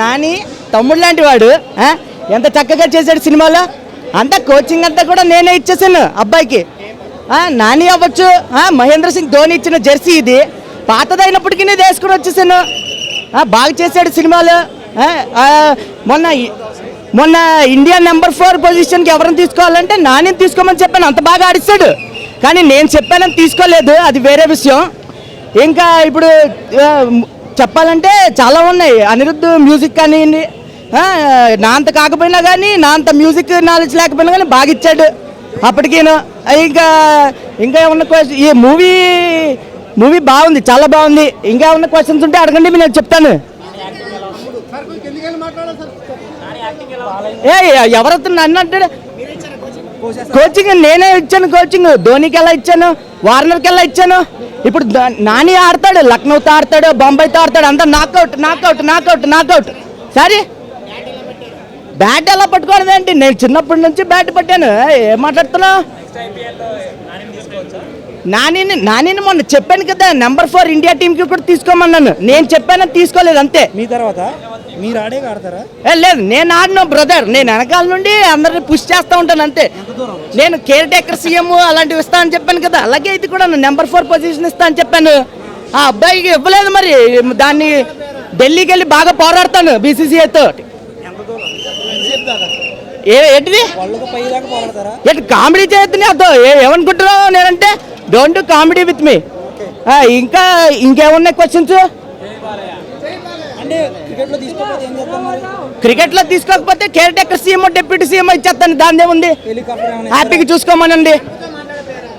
నాని తమ్ముడు లాంటి వాడు ఎంత చక్కగా చేశాడు సినిమాలో? అంతా కోచింగ్ అంతా కూడా నేనే ఇచ్చేసాను అబ్బాయికి. నాని అవ్వచ్చు ఆ, మహేంద్ర సింగ్ ధోని ఇచ్చిన జెర్సీ ఇది. పాతదైనప్పటికీ నేను వేసుకుని వచ్చేసాను. బాగా చేశాడు సినిమాలో. మొన్న మొన్న ఇండియా నెంబర్ ఫోర్ పొజిషన్కి ఎవరిని తీసుకోవాలంటే నాని తీసుకోమని చెప్పాను. అంత బాగా ఆడిస్తాడు. కానీ నేను చెప్పానని తీసుకోలేదు. అది వేరే విషయం. ఇంకా ఇప్పుడు చెప్పాలంటే చాలా ఉన్నాయి. అనిరుద్ధ్ మ్యూజిక్ కానీ నాంత నా అంత కాకపోయినా కానీ నా అంత మ్యూజిక్ నాలెడ్జ్ లేకపోయినా కానీ బాగా ఇచ్చాడు. అప్పటికేను ఇంకా ఇంకా ఏమన్నా క్వశ్చన్ ఈ మూవీ మూవీ బాగుంది చాలా బాగుంది. ఇంకా ఏమన్నా క్వశ్చన్స్ ఉంటే అడగండి నేను చెప్తాను. ఏ ఎవరైతే నన్ను అంటాడు? కోచింగ్ నేనే ఇచ్చాను కోచింగ్ ధోనికి ఎలా ఇచ్చాను? వార్నర్కి ఎలా ఇచ్చాను? ఇప్పుడు నాని ఆడతాడు లక్నోతో ఆడతాడు బొంబాయితో ఆడతాడు అంతా నాకౌట్ నాకౌట్ నాకౌట్ నాకౌట్ సరే. బ్యాట్ ఎలా పట్టుకోవడం ఏంటి నేను చిన్నప్పటి నుంచి బ్యాట్ పట్టాను. ఏం మాట్లాడుతున్నావు? నానిని నానిని మొన్న చెప్పాను కదా నెంబర్ ఫోర్ ఇండియా టీంకి కూడా తీసుకోమన్నాను. నేను చెప్పాను తీసుకోలేదు అంతే. మీ తర్వాత? మీరు ఆడే ఆడతారా? ఏ లేదు నేను ఆడిన బ్రదర్ నేను వెనకాల నుండి అందరిని పుష్ చేస్తూ ఉంటాను అంతే. నేను కేర్ టేకర్ సీఎం అలాంటివి ఇస్తా అని చెప్పాను కదా అలాగే ఇది కూడా నెంబర్ ఫోర్ పొజిషన్ ఇస్తా అని చెప్పాను. ఆ అబ్బాయికి ఇవ్వలేదు మరి దాన్ని ఢిల్లీకి వెళ్ళి బాగా పోరాడతాను బీసీసీఐతో ఏ ఏంటిది? ఏంటి కామెడీ చేయొద్దు ఏ- ఏమనుకుంటున్నావు నేనంటే డోంట్ కామెడీ విత్ మీ ఇంకా ఇంకేమున్నాయి క్వశ్చన్స్ అంటే క్రికెట్లో తీసుకోకపోతే caretaker CM deputy CM ఇచ్చేస్తాను దాని ఏముంది? హ్యాపీగా చూసుకోమనండి.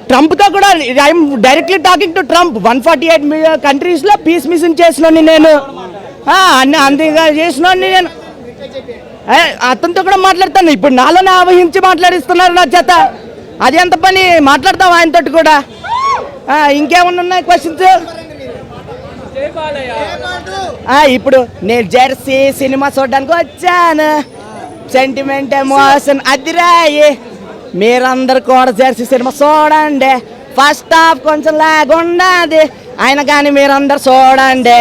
ట్రంప్తో కూడా I'm directly talking to Trump one forty eight కంట్రీస్లో పీస్ మిషన్ చేసినోని నేను. ఆ, అన్ని అంతగా చేసినోని నేను. ఏ, అతనితో కూడా మాట్లాడతాను. ఇప్పుడు నాలోనే ఆవహించి మాట్లాడిస్తున్నారు నా చేత. అది ఎంత పని? మాట్లాడతాం ఆయనతోటి కూడా? ఇంకేమన్నా ఉన్నాయి క్వశ్చన్స్ ఇప్పుడు నేను జెర్సీ సినిమా చూడడానికి వచ్చాను. సెంటిమెంట్ ఎమోషన్ అదిరాయి. మీరందరు కూడా జెర్సీ సినిమా చూడండి. ఫస్ట్ హాఫ్ కొంచెం లాగ్ ఉన్నది అయినా కానీ మీరందరు చూడండి.